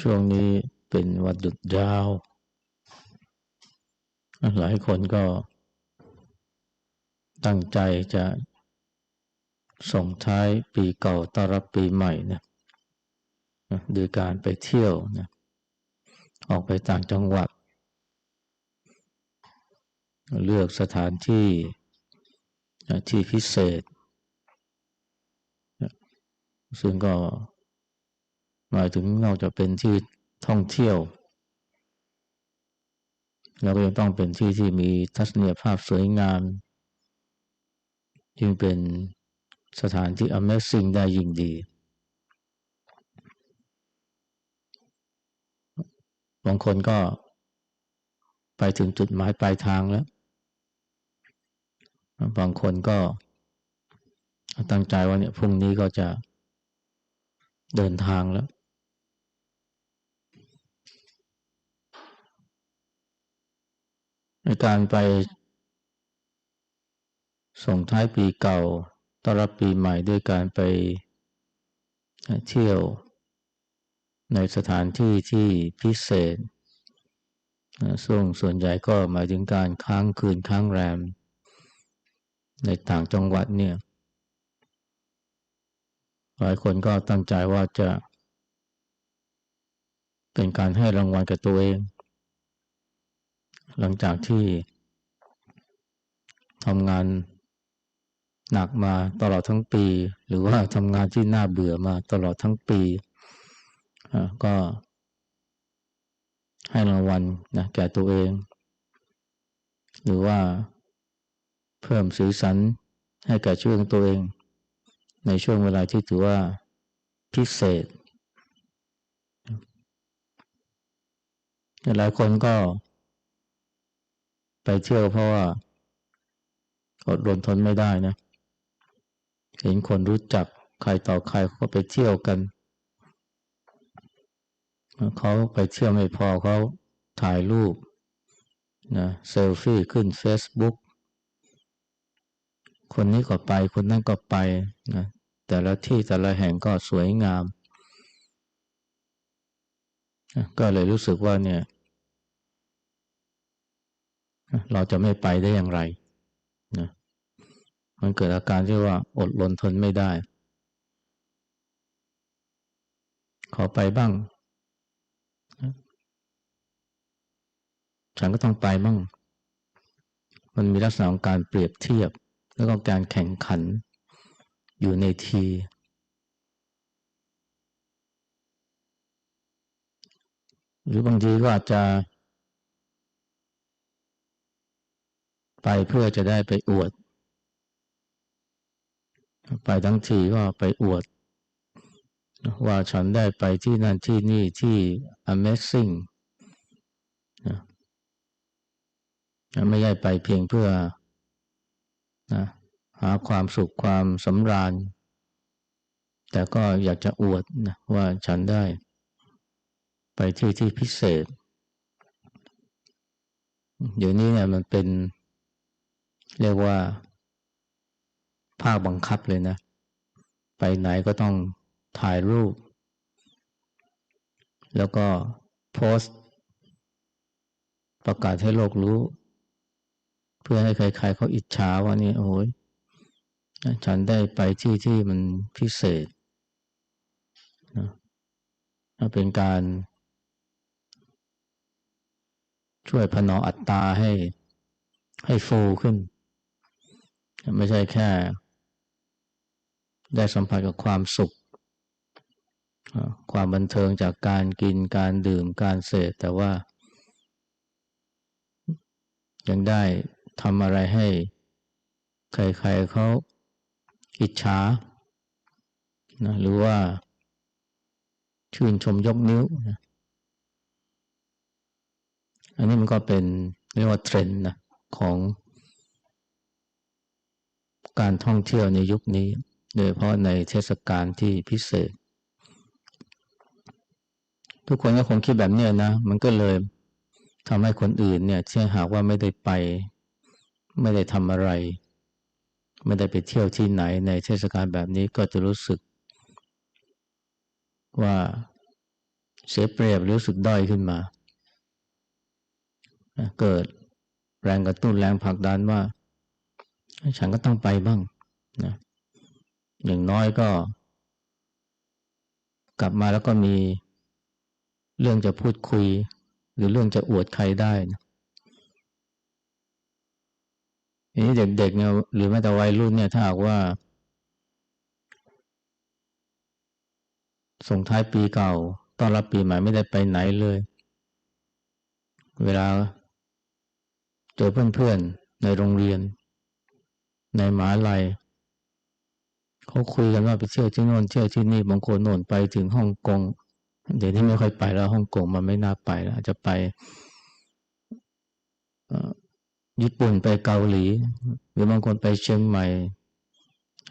ช่วงนี้เป็นวันหยุดยาว หลายคนก็ตั้งใจจะส่งท้ายปีเก่าต้อนรับปีใหม่นะโดยการไปเที่ยวนะออกไปต่างจังหวัด เลือกสถานที่ที่พิเศษ ซึ่งก็ หมายถึงนอกจากเป็นที่ท่องเที่ยวเราก็ยังต้องเป็นที่ที่มีทัศนียภาพสวยงาม จึงเป็นสถานที่ Amazing ได้ยิ่งดีบางคนก็ไปถึงจุดหมายปลายทางแล้ว บางคนก็ตั้งใจว่าเนี่ยพรุ่งนี้ก็จะเดินทางแล้วใน การไป ส่งท้ายปีเก่าต้อนรับปีใหม่ด้วยการไปเที่ยว ในสถานที่ที่พิเศษส่วนส่วนใหญ่ก็หมายถึงการค้างคืนค้างแรม ในต่างจังหวัดเนี่ย หลายคนก็ตั้งใจว่าจะ เป็นการให้รางวัลกับตัวเอง หลังจากที่ทำงานหนักมาตลอดทั้งปี หรือว่าทำงานที่น่าเบื่อมาตลอดทั้งปีก็ให้รางวัลนะแก่ตัวเอง หรือว่าเพิ่มสีสันให้แก่ช่วงตัวเอง ในช่วงเวลาที่ถือว่าพิเศษหลายคนก็ ไปเที่ยวเพราะว่าอดรนทนไม่ได้นะ เห็นคนรู้จักใครต่อใครเขาไปเที่ยวกัน เขาไปเที่ยวไม่พอเขาถ่ายรูปนะเซลฟี่ขึ้น Facebook คนนี้ก็ไป คนนั้นก็ไปนะแต่ละที่แต่ละแห่งก็สวยงาม ก็เลยรู้สึกว่าเนี่ย เราจะไม่ไปได้อย่างไรนะมันเกิดอาการที่ว่าอดรนทนไม่ได้ ขอไปบ้าง ฉันก็ต้องไปบ้าง มันมีลักษณะของการเปรียบเทียบ แล้วก็การแข่งขันอยู่ในที หรือบางทีก็อาจจะ ไปเพื่อจะได้ไปอวด ไปทั้งทีก็ไปอวด ว่าฉันได้ไปที่นั่นที่นี่ที่ Amazing นะไม่ใช่ไปเพียงเพื่อนะหาความสุขความสำราญ แต่ก็อยากจะอวดนะว่าฉันได้ ไปที่ที่พิเศษ เดี๋ยวนี้เนี่ยมันเป็น เรียกว่า ภาคบังคับเลยนะ ไปไหนก็ต้องถ่ายรูป แล้วก็โพสต์ ประกาศให้โลกรู้ เพื่อให้ใครๆเขาอิจฉาว่านี่โอ้ยฉันได้ไปที่ที่มันพิเศษนะเป็นการช่วยพนออัตตาให้ให้ฟูขึ้น ไม่ใช่แค่ ได้สัมผัสกับความสุข ความบันเทิงจากการกินการดื่มการเสพแต่ว่า ยังได้ทำอะไรให้ ใครๆเขาอิจฉานะหรือว่า ชื่นชมยกนิ้วนะอันนี้มันก็เป็นเรียกว่าเทรนด์นะของ การท่องเที่ยวในยุคนี้ โดยเฉพาะในเทศกาลที่พิเศษ ทุกคนก็คงคิดแบบนี้นะ มันก็เลยทำให้คนอื่นเนี่ยที่หากว่าไม่ได้ไป ไม่ได้ทำอะไร ไม่ได้ไปเที่ยวที่ไหนในเทศกาลแบบนี้ก็จะรู้สึก ว่าเสียเปรียบรู้สึกด้อยขึ้นมา เกิดแรงกระตุ้นแรงผลักดันว่า ฉันก็ต้องไปบ้างนะอย่างน้อยก็ กลับมาแล้วก็มีเรื่องจะพูดคุย หรือเรื่องจะอวดใครได้นะทีนี้เด็กๆเนี่ยหรือแม้แต่วัยรุ่นเนี่ยถ้าหากว่า ส่งท้ายปีเก่าต้อนรับปีใหม่ไม่ได้ไปไหนเลย เวลา เจอเพื่อนๆในโรงเรียน ในมาลัยเขาคุยกันว่าไปเที่ยวที่โน่นเที่ยวที่นี่บางคนโน่นไปถึงฮ่องกงเดี๋ยวนี้ไม่ค่อยไปแล้วฮ่องกงมันไม่น่าไปแล้วอาจจะไปญี่ปุ่นไปเกาหลี หรือบางคนไปเชียงใหม่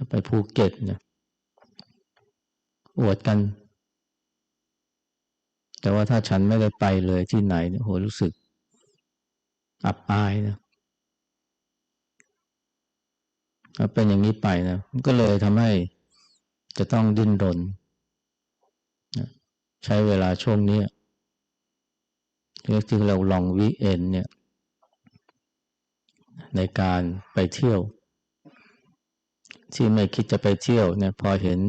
ไปภูเก็ตเนี่ยอวดกัน แต่ว่าถ้าฉันไม่ได้ไปเลยที่ไหนเนี่ยโหรู้สึกอับอายนะ เป็นอย่างนี้ไปนะก็เลยทำให้จะต้องดิ้นรน ใช้เวลาช่วงนี้เรียกที่เราลองวีเอ็นเนี่ย ในการไปเที่ยว ที่ไม่คิดจะไปเที่ยวเนี่ยพอเห็น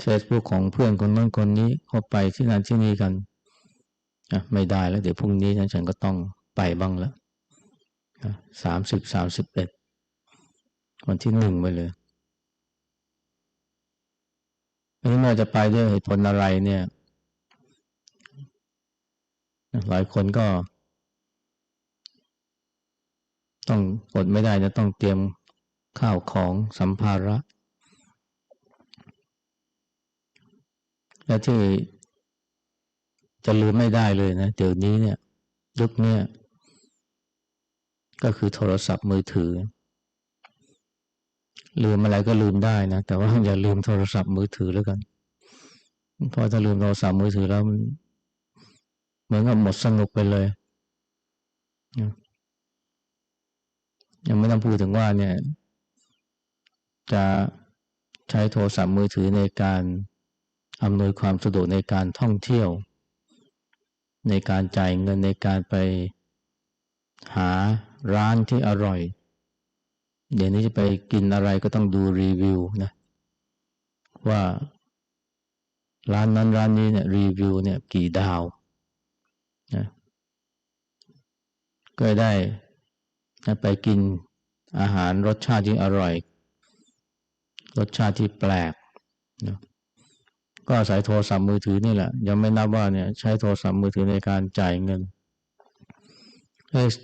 เฟซบุ๊กของเพื่อนคนนั้นคนนี้เขาไปที่นั่นที่นี่กันไม่ได้แล้ว เดี๋ยวพรุ่งนี้ฉันก็ต้องไปบ้างแล้วสามสิบสามสิบเอ็ด วันที่หนึ่งไปเลยไม่ว่าจะไปด้วยเหตุผลอะไรเนี่ย หลายคนก็ ต้องอดไม่ได้จะต้องเตรียมข้าวของสัมภาระ และที่จะลืมไม่ได้เลยนะ เดี๋ยวนี้เนี่ยยุคนี้ก็คือโทรศัพท์มือถือ ลืมอะไรก็ลืมได้นะ แต่ว่าอย่าลืมโทรศัพท์มือถือแล้วกันพอจะลืมโทรศัพท์มือถือแล้วมันเหมือนกับหมดสนุกไปเลยยังไม่ต้องพูดถึงว่าเนี่ย จะใช้โทรศัพท์มือถือในการอำนวยความสะดวกในการท่องเที่ยว ในการจ่ายเงินในการไปหาร้านที่อร่อย เดี๋ยวนี้จะไปกินอะไรก็ต้องดูรีวิวนะ ว่าร้านนั้นร้านนี้เนี่ยรีวิวเนี่ยกี่ดาวนะก็ได้ไปกินอาหารรสชาติที่อร่อย รสชาติที่แปลกนะก็อาศัยโทรศัพท์มือถือนี่แหละ ยังไม่นับว่าเนี่ยใช้โทรศัพท์มือถือในการจ่ายเงิน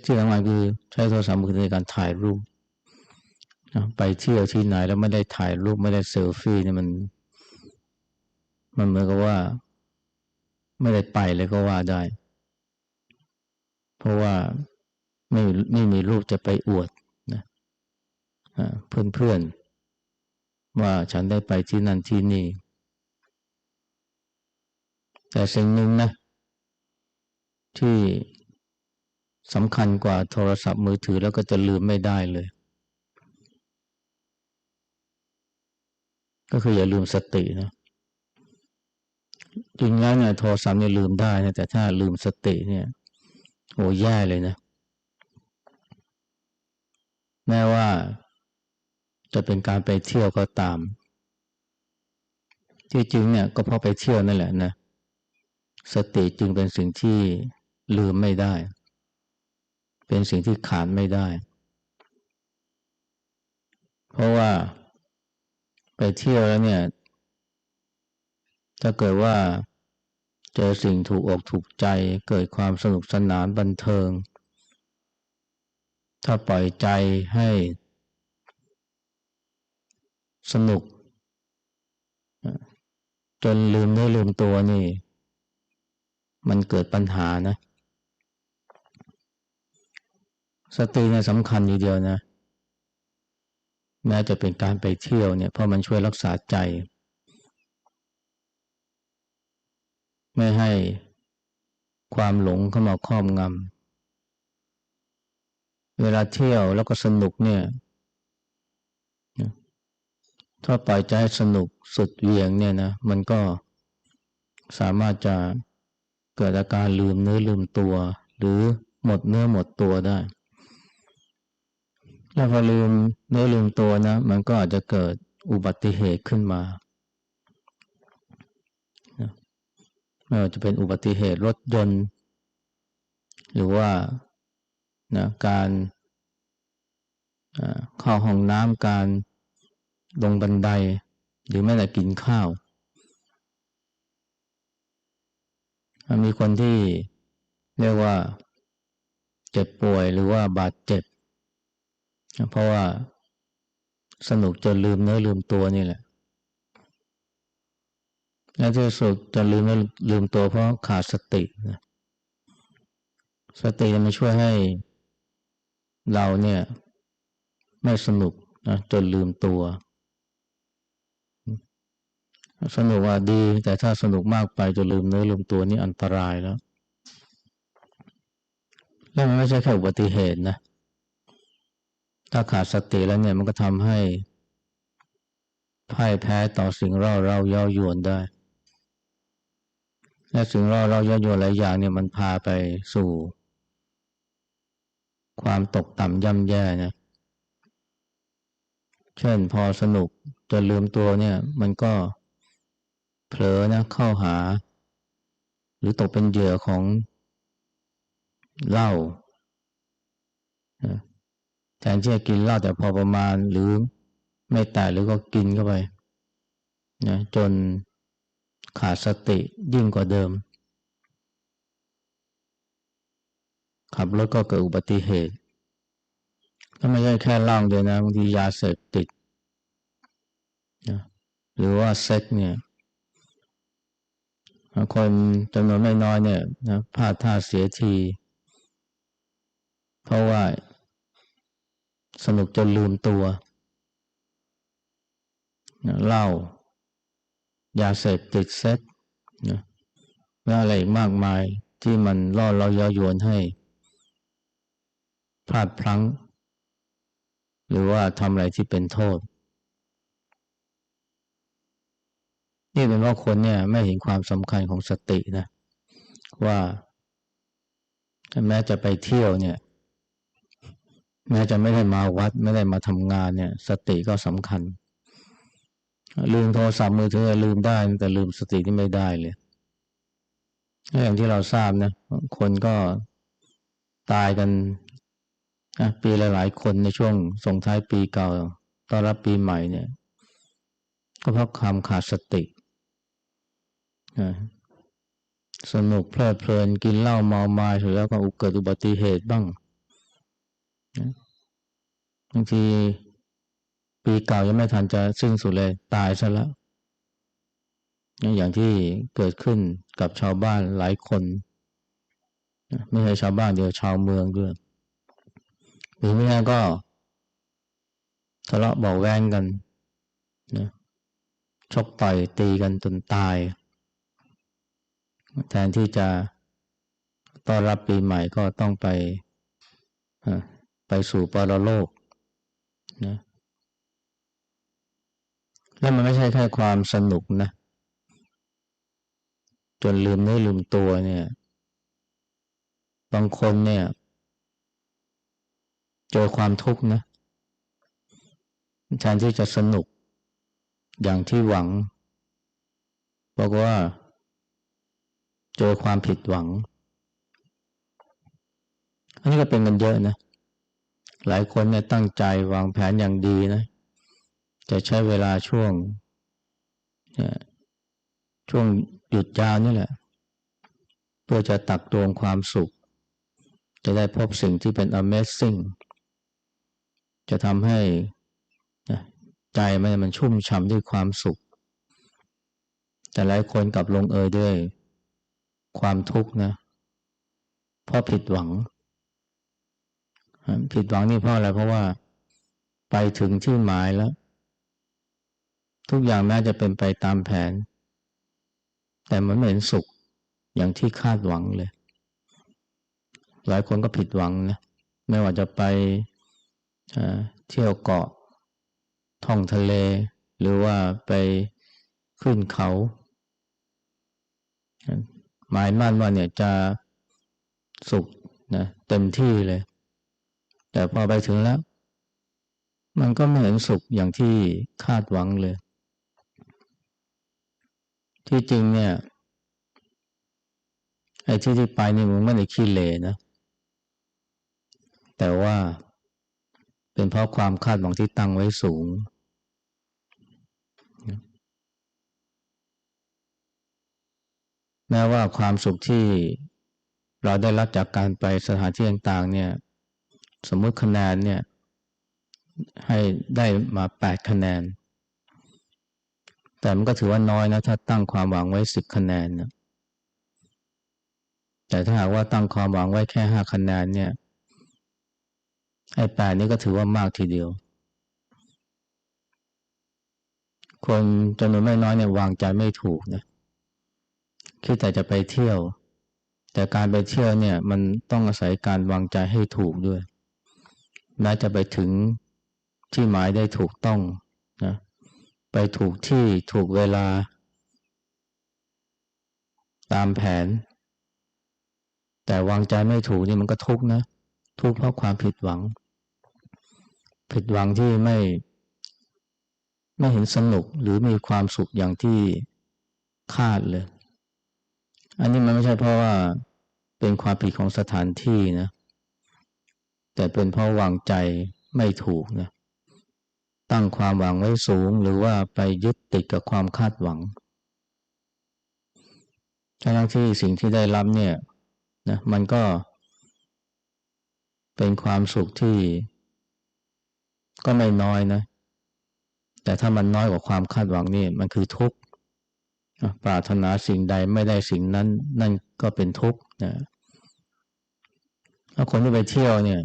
ที่สำคัญคือใช้โทรศัพท์มือถือในการถ่ายรูป ไปเที่ยวที่ไหนแล้วไม่ได้ถ่ายรูปไม่ได้เซลฟี่เนี่ยมัน มันเหมือนกับว่า ไม่ได้ไปเลยก็ว่าได้ เพราะว่าไม่ไม่มีรูปจะไปอวดนะเพื่อนเพื่อนว่าฉันได้ไปที่นั่นที่นี่ แต่สิ่งหนึ่งนะ ที่สำคัญกว่าโทรศัพท์มือถือแล้วก็จะลืมไม่ได้เลย ก็คืออย่าลืมสตินะจริงแล้วเนี่ยโทรศัพท์เนี่ยลืมได้นะแต่ถ้าลืมสติเนี่ยโอ้แย่เลยนะ แม้ว่าจะเป็นการไปเที่ยวก็ตาม ที่จริงเนี่ยก็เพราะไปเที่ยวนั่นแหละนะสติจึงเป็นสิ่งที่ลืมไม่ได้ เป็นสิ่งที่ขาดไม่ได้ เพราะว่า ไปเที่ยวแล้วเนี่ย ถ้าเกิดว่าเจอสิ่งถูกอกถูกใจ เกิดความสนุกสนานบันเทิง ถ้าปล่อยใจให้ สนุก จนลืมได้ลืมตัวนี่ มันเกิดปัญหานะ สติเนี่ยสำคัญทีเดียวนะ แม้จะเป็นการไปเที่ยวเนี่ยเพราะมันช่วยรักษาใจ ไม่ให้ความหลงเข้ามาครอบงำเวลาเที่ยวแล้วก็สนุกเนี่ยถ้าปล่อยใจสนุกสุดเวียงเนี่ยนะมันก็สามารถจะเกิดอาการลืมเนื้อลืมตัว หรือหมดเนื้อหมดตัวได้ แล้วพอลืมเนื้อลืมตัวนะ มันก็อาจจะเกิดอุบัติเหตุขึ้นมาไม่ว่าจะเป็นอุบัติเหตุรถยนต์ หรือว่านะการเข้าห้องน้ำการลงบันได หรือแม้แต่กินข้าว มีคนที่เรียกว่า เจ็บป่วยหรือว่าบาดเจ็บ เพราะว่าสนุกจนลืมเนื้อลืมตัวนี่แหละและที่สุดจะลืมเนื้อลืมตัวเพราะขาดสตินะสติจะมาช่วยให้เราเนี่ย ไม่สนุกนะจนลืมตัว สนุกว่าดี แต่ถ้าสนุกมากไปจนลืมเนื้อลืมตัวนี่อันตรายแล้ว แล้วมันไม่ใช่แค่อุบัติเหตุนะ ถ้าขาดสติแล้วเนี่ยมันก็ทำให้พ่ายแพ้ต่อสิ่งเราเราย้ายวนได้ และสิ่งเราเราย้ายวนหลายอย่างเนี่ยมันพาไปสู่ ความตกต่ำย่ำแย่นะเช่นพอสนุกจะลืมตัวเนี่ย มันก็เผลอนะเข้าหา หรือตกเป็นเหยื่อของเหล้า แทนที่จะกินเหล้าแต่พอประมาณหรือไม่แตะหรือก็กินเข้าไปนะจนขาดสติยิ่งกว่าเดิม ขับรถก็เกิดอุบัติเหตุ ก็ไม่ใช่แค่เหล้าเดียวนะบางทียาเสพติดนะหรือว่าเซ็กเนี่ยคนจำนวนไม่น้อยเนี่ยนะพลาดท่าเสียที เพราะว่า สนุกจนลืมตัวเหล้ายาเสพติดเซ็กนะและอะไรอีกมากมายที่มันล่อเราเยาะยวนให้พลาดพลั้ง หรือว่าทำอะไรที่เป็นโทษ นี่เป็นเพราะคนเนี่ยไม่เห็นความสำคัญของสตินะ ว่าแม้จะไปเที่ยวเนี่ย แม้จะไม่ได้มาวัดไม่ได้มาทำงานเนี่ย สติก็สำคัญ ลืมโทรศัพท์มือถือลืมได้ แต่ลืมสติที่ไม่ได้เลยอย่างที่เราทราบนะคนก็ตายกันปีละหลายคนในช่วงส่งท้ายปีเก่าต้อนรับปีใหม่เนี่ย ก็เพราะความขาดสติสนุกเพลิดเพลินกินเหล้าเมาไมาถึงแล้วก็เกิดอุบัติเหตุบ้าง บางทีปีเก่ายังไม่ทันจะสิ้นสุดเลยตายซะแล้วอย่างที่เกิดขึ้นกับชาวบ้านหลายคน ไม่ใช่ชาวบ้านเดียวชาวเมืองด้วยหรือไม่งั้นก็ทะเลาะเบาแวงกันนะชกต่อยตีกันจนตาย แทนที่จะต้อนรับปีใหม่ก็ต้องไป ไปสู่ปรโลกนะแล้วมันไม่ใช่แค่ความสนุกนะ จนลืมเนื้อลืมตัวเนี่ย บางคนเนี่ย เจอความทุกข์นะแทนที่จะสนุก อย่างที่หวัง บอกว่า เจอความผิดหวัง อันนี้ก็เป็นกันเยอะนะ หลายคนเนี่ยตั้งใจวางแผนอย่างดีนะ จะใช้เวลาช่วงช่วงหยุดยาวนี่แหละ เพื่อจะตักตวงความสุข จะได้พบสิ่งที่เป็น amazing จะทำให้ใจมันมันชุ่มฉ่ำด้วยความสุข แต่หลายคนกลับลงเอยด้วยความทุกข์นะ เพราะผิดหวัง ผิดหวังนี่เพราะอะไรเพราะว่าไปถึงที่หมายแล้ว ทุกอย่างแม้จะเป็นไปตามแผน แต่มันไม่เห็นสุขอย่างที่คาดหวังเลย หลายคนก็ผิดหวังนะไม่ว่าจะไปเที่ยวเกาะท่องทะเล หรือว่าไปขึ้นเขา หมายมั่นว่าเนี่ยจะสุขนะเต็มที่เลย แต่พอไปถึงแล้ว มันก็ไม่เห็นสุขอย่างที่คาดหวังเลย ที่จริงเนี่ยไอ้ที่ที่ไปนี่มันไม่ได้ขี้เลนะ แต่ว่าเป็นเพราะความคาดหวังที่ตั้งไว้สูง แม้ว่าความสุขที่เราได้รับจากการไปสถานที่ต่างๆเนี่ย สมมติคะแนนเนี่ยให้ได้มาแปดคะแนน แต่มันก็ถือว่าน้อยนะ ถ้าตั้งความหวังไว้สิบคะแนนนะแต่ถ้าหากว่าตั้งความหวังไว้แค่ห้าคะแนนเนี่ยไอ้แปดนี้ก็ถือว่ามากทีเดียว คนจำนวนไม่น้อยเนี่ยวางใจไม่ถูกนะคิดแต่จะไปเที่ยว แต่การไปเที่ยวเนี่ย มันต้องอาศัยการวางใจให้ถูกด้วย น่าจะไปถึงที่หมายได้ถูกต้องนะไปถูกที่ถูกเวลา ตามแผน แต่วางใจไม่ถูกนี่มันก็ทุกข์นะ ทุกข์เพราะความผิดหวัง ผิดหวังที่ไม่ ไม่เห็นสนุกหรือมีความสุขอย่างที่คาดเลย อันนี้มันไม่ใช่เพราะว่าเป็นความผิดของสถานที่นะ แต่เป็นเพราะวางใจไม่ถูกนะตั้งความหวังไว้สูงหรือว่าไปยึดติดกับความคาดหวังทั้งที่สิ่งที่ได้รับเนี่ยนะมันก็ เป็นความสุขที่ ก็ไม่น้อยนะ แต่ถ้ามันน้อยกว่าความคาดหวังนี่มันคือทุกข์ปรารถนาสิ่งใดไม่ได้สิ่งนั้น นั่นก็เป็นทุกข์นะถ้าคนที่ไปเที่ยวเนี่ย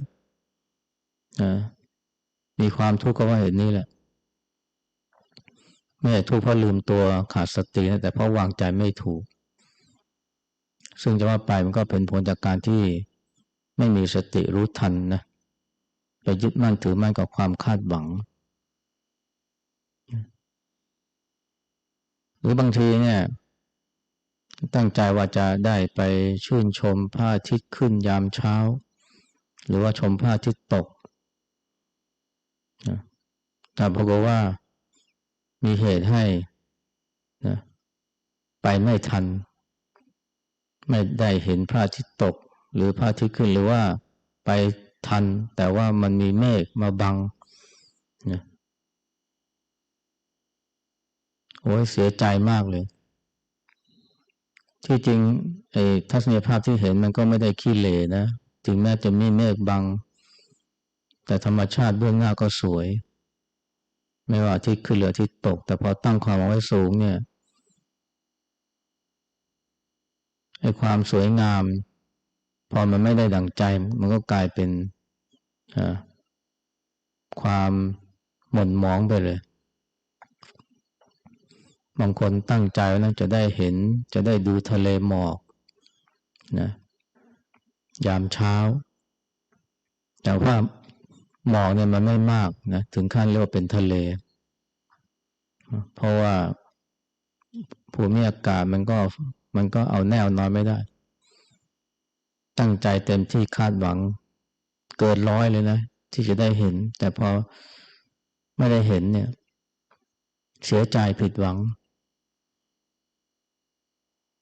มีความทุกข์ก็ว่าเห็นนี่แหละ ไม่ใช่ทุกข์เพราะลืมตัวขาดสตินะแต่เพราะวางใจไม่ถูก ซึ่งจะว่าไปมันก็เป็นผลจากการที่ไม่มีสติรู้ทันนะไปยึดมั่นถือมั่นกับความคาดหวัง หรือบางทีเนี่ย ตั้งใจว่าจะได้ไปชื่นชมพระอาทิตย์ขึ้นยามเช้า หรือว่าชมพระอาทิตย์ตก แต่ปรากฏว่ามีเหตุให้นะไปไม่ทัน ไม่ได้เห็นพระอาทิตย์ตก หรือพระอาทิตย์ขึ้นหรือว่าไปทัน แต่ว่ามันมีเมฆมาบังนะโอ้ยเสียใจมากเลย ที่จริงไอ้ทัศนียภาพที่เห็นมันก็ไม่ได้ขี้เหร่นะ ถึงแม้จะมีเมฆบัง แต่ธรรมชาติเบื้องหน้าก็สวย ไม่ว่าที่ขึ้นหรือที่ตก แต่พอตั้งความเอาไว้สูงเนี่ยไอ้ความสวยงาม พอมันไม่ได้ดั่งใจ มันก็กลายเป็นความหม่นหมองไปเลยบางคนตั้งใจว่าจะได้เห็นจะได้ดูทะเลหมอกนะยามเช้า แต่ว่า หมอกเนี่ยมันไม่มากนะถึงขั้นเรียกว่าเป็นทะเล เพราะว่าภูมิอากาศมันก็มันก็เอาแนวนอนไม่ได้ ตั้งใจเต็มที่คาดหวังเกินร้อยเลยนะ ที่จะได้เห็น แต่พอไม่ได้เห็นเนี่ย เสียใจผิดหวัง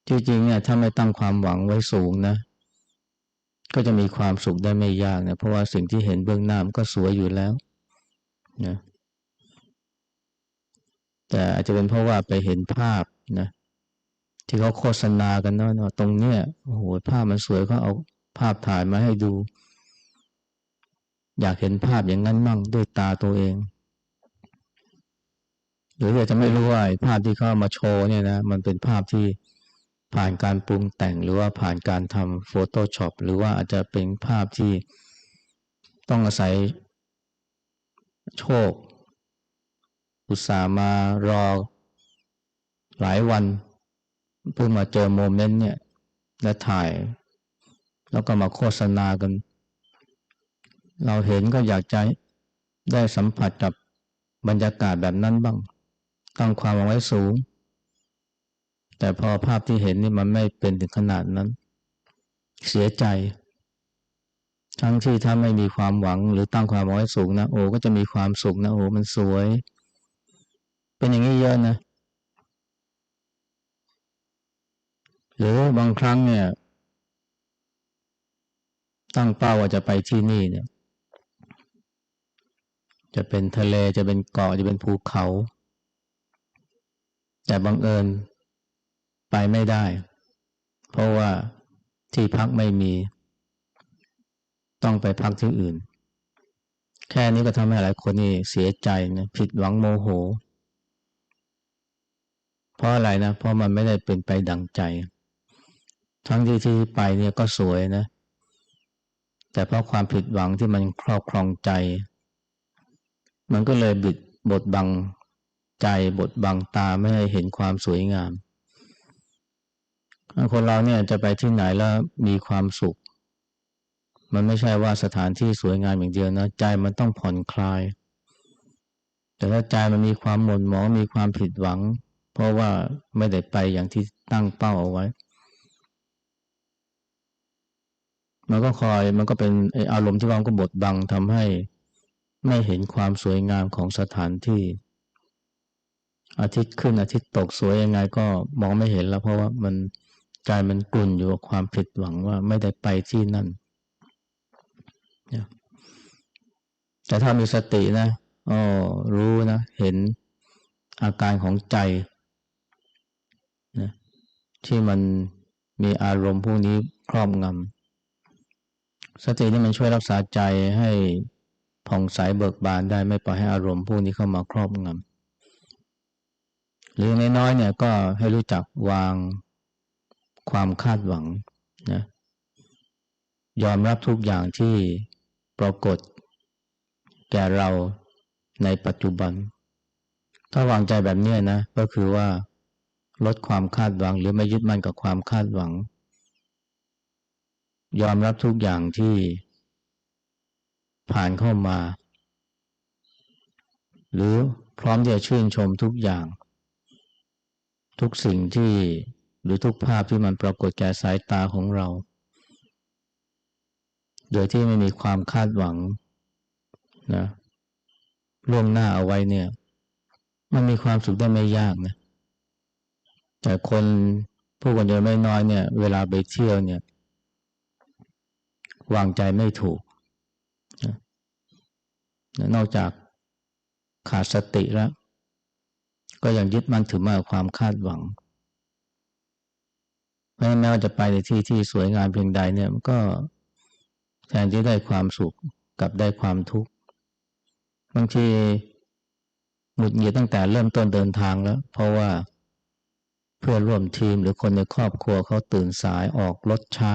จริงๆเนี่ยถ้าไม่ตั้งความหวังไว้สูงนะ ก็จะมีความสุขได้ไม่ยากนะเพราะว่าสิ่งที่เห็นเบื้องหน้ามันก็สวยอยู่แล้วนะแต่อาจจะเป็นเพราะว่าไปเห็นภาพนะที่เขาโฆษณากันเนาะตรงเนี้ยโอ้โหภาพมันสวยเขาเอาภาพถ่ายมาให้ดู อยากเห็นภาพอย่างนั้นมั่งด้วยตาตัวเอง หรืออากจะไม่รู้ว่าภาพที่เขามาโชว์เนี่ยนะมันเป็นภาพที่ ผ่านการปรุงแต่งหรือว่าผ่านการทำโฟโต้ช็อปหรือว่าอาจจะเป็นภาพที่ต้องอาศัยโชค อุตส่าห์มารอหลายวันเพิ่งมาเจอโมเมนต์เนี่ยและถ่าย แล้วก็มาโฆษณากัน เราเห็นก็อยากจะได้สัมผัสกับบรรยากาศแบบนั้นบ้าง ตั้งความหวังไว้สูง แต่พอภาพที่เห็นนี่มันไม่เป็นถึงขนาดนั้น เสียใจ ทั้งที่ถ้าไม่มีความหวังหรือตั้งความหวังไว้สูงนะโอ้ก็จะมีความสุขนะโอ้มันสวย เป็นอย่างนี้เยอะนะ หรือบางครั้งเนี่ย ตั้งเป้าว่าจะไปที่นี่เนี่ย จะเป็นทะเลจะเป็นเกาะจะเป็นภูเขา แต่บังเอิญ ไปไม่ได้ เพราะว่าที่พักไม่มี ต้องไปพักที่อื่น แค่นี้ก็ทำให้หลายคนนี่เสียใจนะผิดหวังโมโห เพราะอะไรนะ เพราะมันไม่ได้เป็นไปดังใจ ทั้งที่ที่ไปเนี่ยก็สวยนะ แต่เพราะความผิดหวังที่มันครอบครองใจ มันก็เลยบิดบทบังใจบทบังตาไม่ให้เห็นความสวยงาม คนเราเนี่ยจะไปที่ไหนแล้วมีความสุข มันไม่ใช่ว่าสถานที่สวยงามอย่างเดียวนะ ใจมันต้องผ่อนคลาย แต่ถ้าใจมันมีความหม่นหมองมีความผิดหวัง เพราะว่าไม่ได้ไปอย่างที่ตั้งเป้าเอาไว้ มันก็คอยมันก็เป็นอารมณ์ที่ว่าก็บดบังทำให้ไม่เห็นความสวยงามของสถานที่อาทิตย์ขึ้นอาทิตย์ตกสวยยังไงก็มองไม่เห็นแล้วเพราะว่ามัน ใจมันกลุ่นอยู่กับความผิดหวังว่าไม่ได้ไปที่นั่นแต่ถ้ามีสตินะอ๋อรู้นะ เห็นอาการของใจนะที่มันมีอารมณ์พวกนี้ครอบงำสตินี่มันช่วยรักษาใจให้ผ่องใสเบิกบานได้ไม่ปล่อยให้อารมณ์พวกนี้เข้ามาครอบงำหรือน้อยๆเนี่ยก็ให้รู้จักวาง ความคาดหวังนะยอมรับทุกอย่างที่ปรากฏ แก่เราในปัจจุบัน ถ้าวางใจแบบนี้นะ ก็คือว่าลดความคาดหวัง หรือไม่ยึดมั่นกับความคาดหวัง ยอมรับทุกอย่างที่ผ่านเข้ามา หรือพร้อมที่จะชื่นชมทุกอย่าง ทุกสิ่งที่ หรือทุกภาพที่มันปรากฏแก่สายตาของเรา โดยที่ไม่มีความคาดหวังนะล่วงหน้าเอาไว้เนี่ย มันมีความสุขได้ไม่ยากนะแต่คนผู้คนเดียวไม่น้อยเนี่ย เวลาไปเที่ยวเนี่ย วางใจไม่ถูกนะนอกจากขาดสติแล้ว ก็ยังยึดมั่นถือมาความคาดหวัง แม้แม้ว่าจะไปในที่ที่สวยงามเพียงใดเนี่ยมันก็แทนที่ได้ความสุขกับได้ความทุกข์บางทีหงุดหงิดตั้งแต่เริ่มต้นเดินทางแล้ว เพราะว่าเพื่อนร่วมทีมหรือคนในครอบครัวเขาตื่นสายออกรถช้า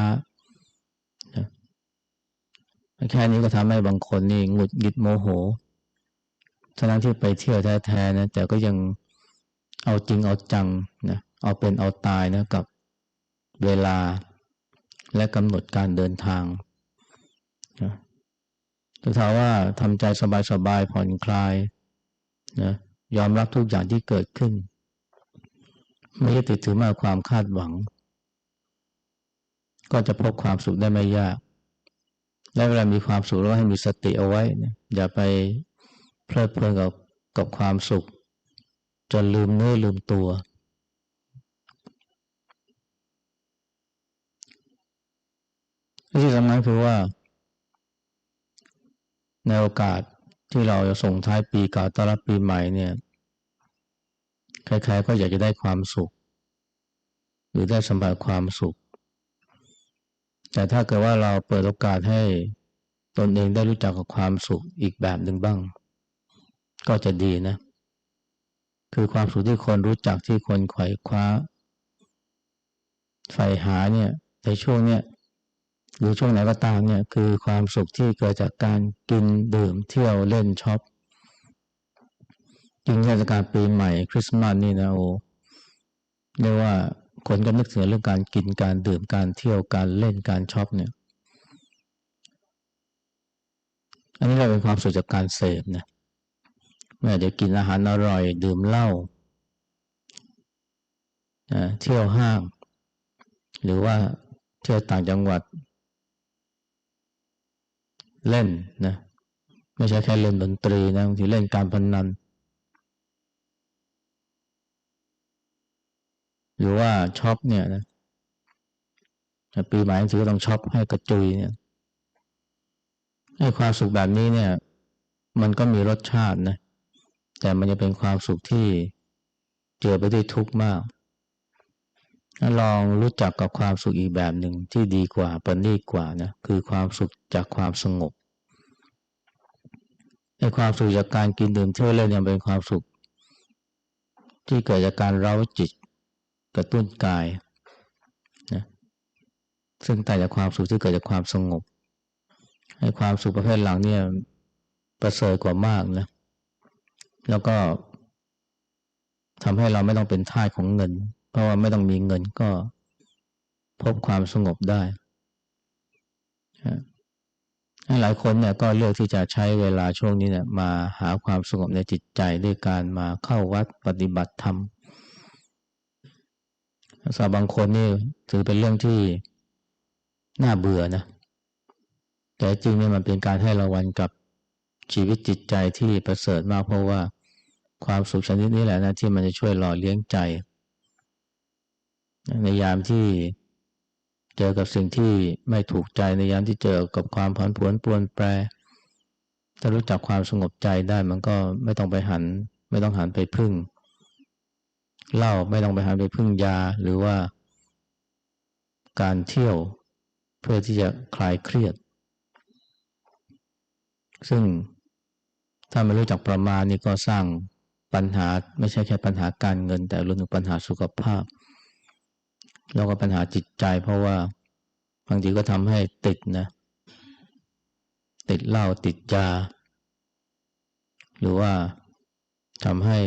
แค่นี้ก็ทำให้บางคนนี่หงุดหงิดโมโหทั้งที่ไปเที่ยวแท้ๆนะแต่ก็ยังเอาจริงเอาจังนะเอาเป็นเอาตายนะกับ เวลาและกำหนดการเดินทางนะถ้าถามว่าทำใจสบายๆผ่อนคลายนะยอมรับทุกอย่างที่เกิดขึ้น ไม่ยึดติดถือมาความคาดหวัง ก็จะพบความสุขได้ไม่ยาก และเวลามีความสุขเราให้มีสติเอาไว้นะอย่าไปเพลิดเพลินกับกับความสุข จนลืมเนื้อลืมตัว ที่สำคัญคือว่า ในโอกาสที่เราจะส่งท้ายปีเก่าต้อนรับปีใหม่เนี่ยใครๆก็อยากจะได้ความสุข หรือได้สัมผัสความสุข แต่ถ้าเกิดว่าเราเปิดโอกาสให้ตนเองได้รู้จักกับความสุขอีกแบบหนึ่งบ้าง ก็จะดีนะ คือความสุขที่คนรู้จักที่คนไขว่คว้าใฝ่หาเนี่ยในช่วงเนี้ย หรือช่วงไหนก็ตามเนี่ยคือความสุขที่เกิดจากการกินดื่มเที่ยวเล่นช็อปจริงเทศกาลปีใหม่คริสต์มาสนี่นะโอ้เรียกว่าคนก็นึกถึงเรื่องการกินการดื่มการเที่ยวการเล่นการช็อปเนี่ย อันนี้เราเป็นความสุขจากการเสพนะแม้จะกินอาหารอร่อย ดื่มเหล้าเที่ยวห้าง หรือว่าเที่ยวต่างจังหวัด เล่นนะไม่ใช่แค่เล่นดนตรีนะบางทีเล่นการพนนัน หรือว่าช็อปเนี่ยนะปีใหม่ถือต้องช็อปให้กระจุยเนี่ยให้ความสุขแบบนี้เนี่ย มันก็มีรสชาตินะ แต่มันจะเป็นความสุขที่เจอไปด้วยทุกข์มาก ลองรู้จักกับความสุขอีกแบบหนึ่งที่ดีกว่าประณีตกว่านะคือความสุขจากความสงบในความสุขจากการกินดื่มเที่ยวเล่นยังเป็นความสุข ที่เกิดจากการเร้าจิตกระตุ้นกายนะซึ่งแต่จากความสุขที่เกิดจากความสงบให้ความสุขประเภทหลังเนี่ยประเสริฐกว่ามากนะแล้วก็ทำให้เราไม่ต้องเป็นท่าของเงิน เพราะว่าไม่ต้องมีเงินก็พบความสงบได้หลายคนเนี่ยก็เลือกที่จะใช้เวลาช่วงนี้เนี่ยมาหาความสงบในจิตใจด้วยการมาเข้าวัดปฏิบัติธรรมสาบางคนนี่ถือเป็นเรื่องที่น่าเบื่อนะ แต่จริงเนี่ยมันเป็นการให้รางวัลกับชีวิตจิตใจที่ประเสริฐมากเพราะว่าความสุขชนิดนี้แหละนะที่มันจะช่วยหล่อเลี้ยงใจ ในยามที่เจอกับสิ่งที่ไม่ถูกใจในยามที่เจอกับความผันผวนปวนแปร ถ้ารู้จักความสงบใจได้มันก็ไม่ต้องไปหัน ไม่ต้องหันไปพึ่งเหล้าไม่ต้องไปหันไปพึ่งยาหรือว่าการเที่ยวเพื่อที่จะคลายเครียด ซึ่งถ้าไม่รู้จักประมาณนี่ก็สร้างปัญหาไม่ใช่แค่ปัญหาการเงิน แต่รวมถึงปัญหาสุขภาพ แล้วก็ปัญหาจิตใจ เพราะว่าบางทีก็ทำให้ติดนะ ติดเหล้าติดยา หรือว่าทำให้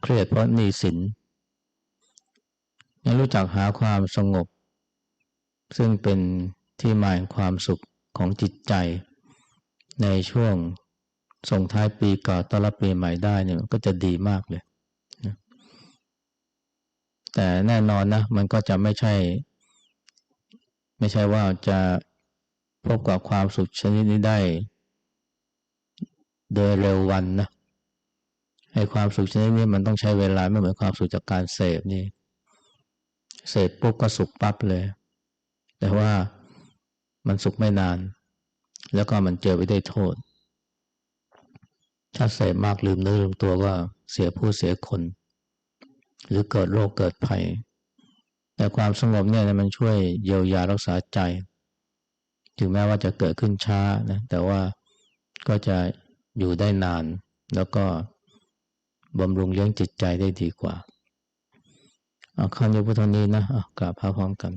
เครียดเพราะหนี้สินยังรู้จักหาความสงบ ซึ่งเป็นที่มาแห่งความสุขของจิตใจ ในช่วงส่งท้ายปีก่อนต้อนรับปีใหม่ได้เนี่ยก็จะดีมากเลย แต่แน่นอนนะ มันก็จะไม่ใช่ ไม่ใช่ว่าจะพบกับความสุขชนิดนี้ได้ โดยเร็ววันนะให้ความสุขชนิดนี้มันต้องใช้เวลาไม่เหมือนความสุขจากการเสพนี่เสพปุ๊บก็สุขปั๊บเลย แต่ว่ามันสุขไม่นาน แล้วก็มันเจอไปได้โทษ ถ้าเสพมากลืมเนื้อลืมตัวก็เสียผู้เสียคน หรือเกิดโรคเกิดภัย แต่ความสงบเนี่ยมันช่วยเยียวยารักษาใจ ถึงแม้ว่าจะเกิดขึ้นช้านะแต่ว่าก็จะอยู่ได้นาน แล้วก็บำรุงเลี้ยงจิตใจได้ดีกว่า เอาคำยุพุทธนี้นะกราบพระพร้อมกัน